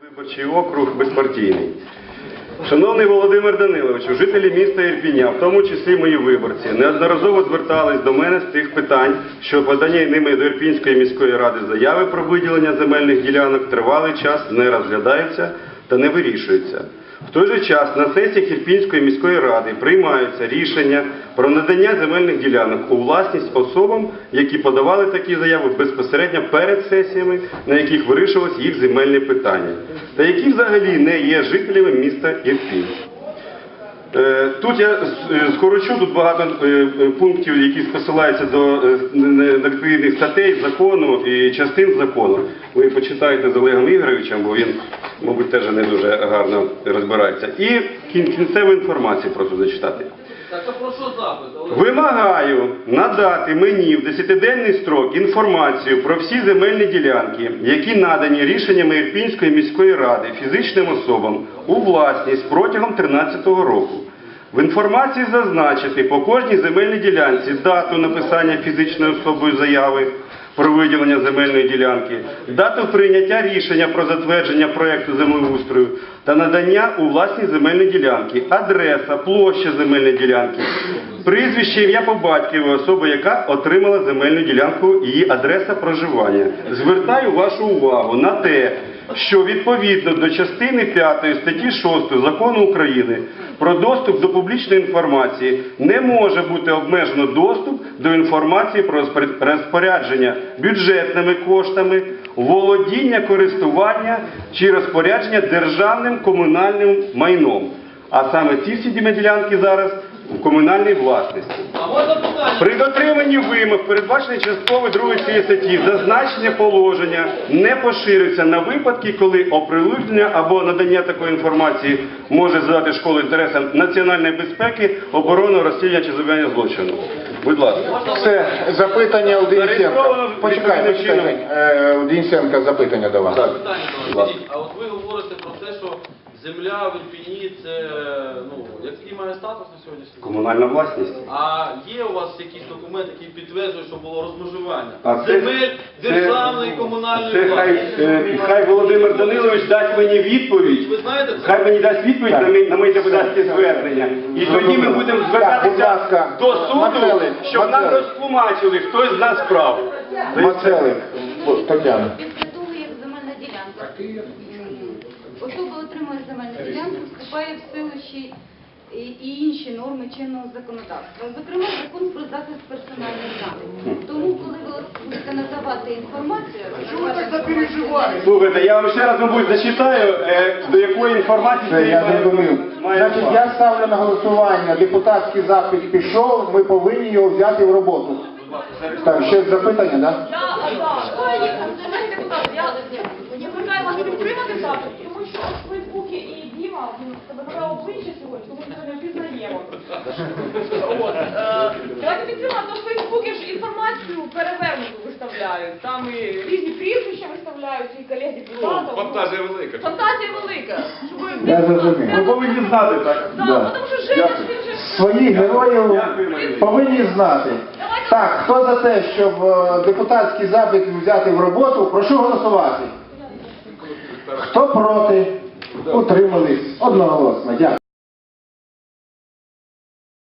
Виборчий округ безпартійний. Шановний Володимир Данилович, жителі міста Ірпіня, в тому числі мої виборці, неодноразово звертались до мене з тих питань, що подання ними до Ірпінської міської ради заяви про виділення земельних ділянок тривалий час не розглядаються та не вирішуються. В той же час на сесіях Ірпінської міської ради приймаються рішення про надання земельних ділянок у власність особам, які подавали такі заяви безпосередньо перед сесіями, на яких вирішувалось їх земельне питання, та які взагалі не є жителями міста Ірпінь. Е, Тут я е, скорочу, тут багато е, пунктів, які посилаються до відповідних статей закону і частин закону. Ви почитаєте з Олегом Ігоровичем, бо він, мабуть, теж не дуже гарно розбирається. І кін- кінцеву інформацію просто зачитати. Так, а про що запит? Олег? Вимагаю надати мені в 10-денний строк інформацію про всі земельні ділянки, які надані рішеннями Ірпінської міської ради фізичним особам у власність протягом 2013 року. В інформації зазначити по кожній земельній ділянці дату написання фізичною особою заяви про виділення земельної ділянки, дату прийняття рішення про затвердження проекту землеустрою та надання у власність земельної ділянки, адреса, площа земельної ділянки, прізвище, ім'я по батькові особи, яка отримала земельну ділянку, її адреса проживання. Звертаю вашу увагу на те, що відповідно до частини 5 статті 6 закону України про доступ до публічної інформації не може бути обмежено доступ до інформації про розпоряд- розпорядження бюджетними коштами, володіння, користування чи розпорядження державним комунальним майном. А саме ці всі ділянки зараз в комунальній власності. При дотриманні вимог, передбачений частково 2 цієї статті, зазначення положення не поширюється на випадки, коли оприлюднення або надання такої інформації може задати школу інтересам національної безпеки, оборони, розслідування чи завдання злочину. Будь ласка. Все, запитання у Денисенка. Почекай, почекай. У Денисенка запитання до вас. Так. Питання до говорите про те, що земля в Ірпіні це, ну, який має статус на сьогоднішній день? Комунальна власність. А є у вас якийсь документ, який підтверджує, що було розмежування? А Земель це- державної і комунальної Це хай, власності. е, хай Володимир Данилович дасть мені відповідь. Ви знаєте це? Хай мені дасть відповідь на на мої депутатські звернення. І тоді ми будемо будь звертатися ласка, до суду, Марцелик, щоб нам Марцелик. розтлумачили, хто з нас прав. Мацелик, Тетяна. Після того, як земельна ділянка м, особа отримує земельну ділянку, вступає в силу ще і і інші норми чинного законодавства, зокрема закон про захист персональних даних. Тому, коли ви будете надавати інформацію, чому ви так переживаєте? Слухайте, я вам ще раз, мабуть, зачитаю, е, до якої інформації Все, я має- зрозумів. має Значить, право. я ставлю на голосування. Депутатський запит пішов, ми повинні його взяти в роботу. Так, ще запитання, так? Я, да, депутати, я закликаю вас підтримати запит, тому що от в Фейсбуці і Діма, він себе нове обличчя сьогодні, тому ми сьогодні впізнаємо. От, е, Давайте підтримати, то в Фейсбуці ж інформацію перевернуту виставляють, там і різні прізвища виставляють, і колеги депутатів. Фантазія велика. Фантазія велика. Щоб ви- Я зрозумів. Ви повинні знати так. Да, Да. тому що Женя ж він же... Своїх героїв повинні знати. Так, хто за те, щоб е, депутатський запит взяти в роботу, прошу голосувати. Хто проти? Утримались. Одноголосно. Дякую.